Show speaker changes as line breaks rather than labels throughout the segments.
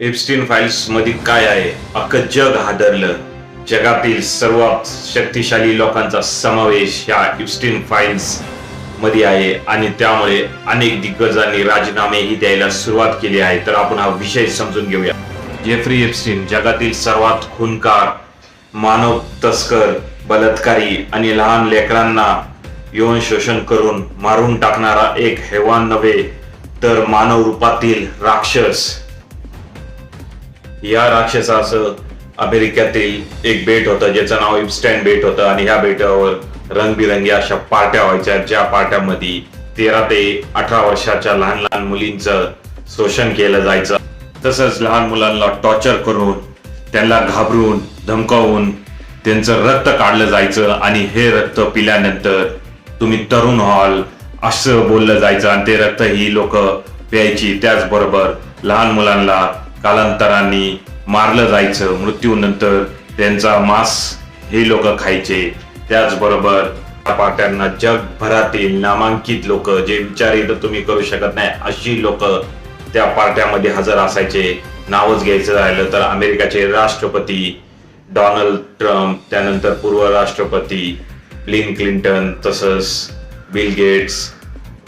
Epstein फाईल्समध्ये काय आहे? अख्खं जग हादरलं. जगातील सर्वात शक्तिशाली लोकांचा समावेश ह्या इप्स्टीन फाईल्समध्ये आहे आणि त्यामुळे अनेक दिग्गजांनी राजीनामेही द्यायला सुरुवात केली आहे. तर आपण हा विषय समजून घेऊया. जेफ्री एप्स्टीन जगातील सर्वात खूनकार मानव तस्कर बलात्कारी आणि लहान लेकरांना यौन शोषण करून मारून टाकणारा एक हैवान नव्हे तर मानव रूपातील राक्षस. या राक्षसाचं अमेरिकेतील एक बेट होतं ज्याचं नाव इप्स्टॅन बेट होतं आणि ह्या बेटावर रंगबिरंगी अशा पार्ट्या व्हायच्या ज्या पार्ट्यामध्ये तेरा ते अठरा वर्षाच्या लहान लहान मुलींचं शोषण केलं जायचं. तसंच लहान मुलांना टॉर्चर करून त्यांना घाबरून धमकावून त्यांचं रक्त काढलं जायचं आणि हे रक्त पिल्यानंतर तुम्ही तरुण व्हाल असं बोललं जायचं. आणि ते रक्त ही लोक प्यायची त्याचबरोबर लहान मुलांना कालांतराने मारलं जायचं. मृत्यूनंतर त्यांचा मांस हे लोक खायचे. त्याचबरोबर या पार्ट्यांना जगभरातील नामांकित लोक जे विचार तर तुम्ही करू शकत नाही अशी लोक त्या पार्ट्यामध्ये हजर असायचे. नावच घ्यायचं राहिलं तर अमेरिकाचे राष्ट्रपती डोनाल्ड ट्रम्प त्यानंतर पूर्व राष्ट्रपती लिन क्लिंटन तसंच बिल गेट्स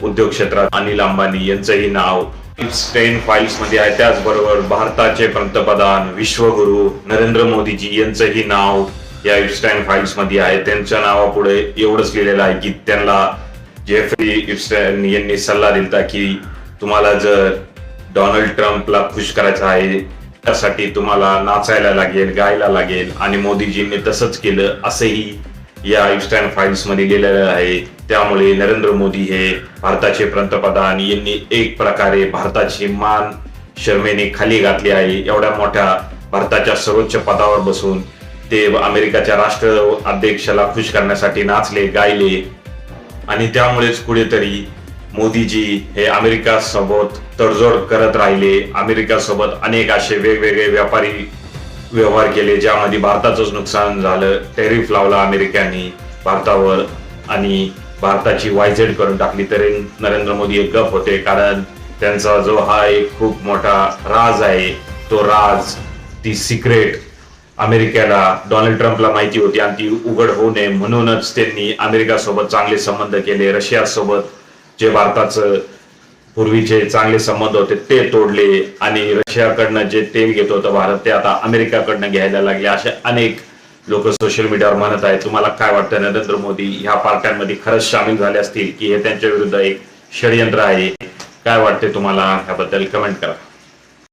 उद्योग क्षेत्रात अनिल अंबानी यांचंही नाव स्टेन फाईल्समध्ये आहे त्याचबरोबर भारताचे पंतप्रधान विश्वगुरु नरेंद्र मोदीजी यांचंही नाव या इप्स्टाईन फाईल्समध्ये आहे. त्यांच्या नावापुढे एवढंच लिहिलेलं आहे की त्यांना जेफ्री इप्स्टाईन यांनी सल्ला दिला की तुम्हाला जर डोनाल्ड ट्रम्पला खुश करायचं आहे त्यासाठी तुम्हाला नाचायला लागेल गायला लागेल आणि मोदीजींनी तसंच केलं असंही या इन्स्टॅन फाईल्समध्ये लिहिलेलं आहे. त्यामुळे नरेंद्र मोदी हे भारताचे पंतप्रधान. यांनी एक प्रकारे भारताची मान शर्मेने खाली घातली आहे. एवढ्या मोठ्या भारताच्या सर्वोच्च पदावर बसून ते अमेरिकाच्या राष्ट्र अध्यक्षाला खुश करण्यासाठी नाचले गायले. आणि त्यामुळेच कुठेतरी मोदीजी हे अमेरिकासोबत तडजोड करत राहिले. अमेरिकासोबत अनेक असे वेगवेगळे व्यापारी व्यवहार केले ज्यामध्ये भारताचंच नुकसान झालं टेरिफ लावला अमेरिकेने भारतावर आणि भारताची वायझेड करून टाकली तरी नरेंद्र मोदी एक गप होते कारण त्यांचा जो हा एक खूप मोठा राज आहे तो राज ती सिक्रेट अमेरिकेला डोनाल्ड ट्रम्पला माहिती होती आणि ती उघड होऊ नये म्हणूनच त्यांनी अमेरिकासोबत चांगले संबंध केले रशियासोबत जे भारताचं पूर्वीचे चांगले संबंध होते ते तोडले आणि रशियाकडनं जे तेल घेत होतं भारत ते आता अमेरिकाकडनं घ्यायला लागले. असे अनेक लोक सोशल मीडियावर म्हणत आहेत. तुम्हाला काय वाटतं? नरेंद्र मोदी ह्या पार्ट्यांमध्ये खरंच सामील झाले असतील की हे त्यांच्या विरुद्ध एक षडयंत्र आहे? काय वाटते तुम्हाला ह्याबद्दल? कमेंट करा.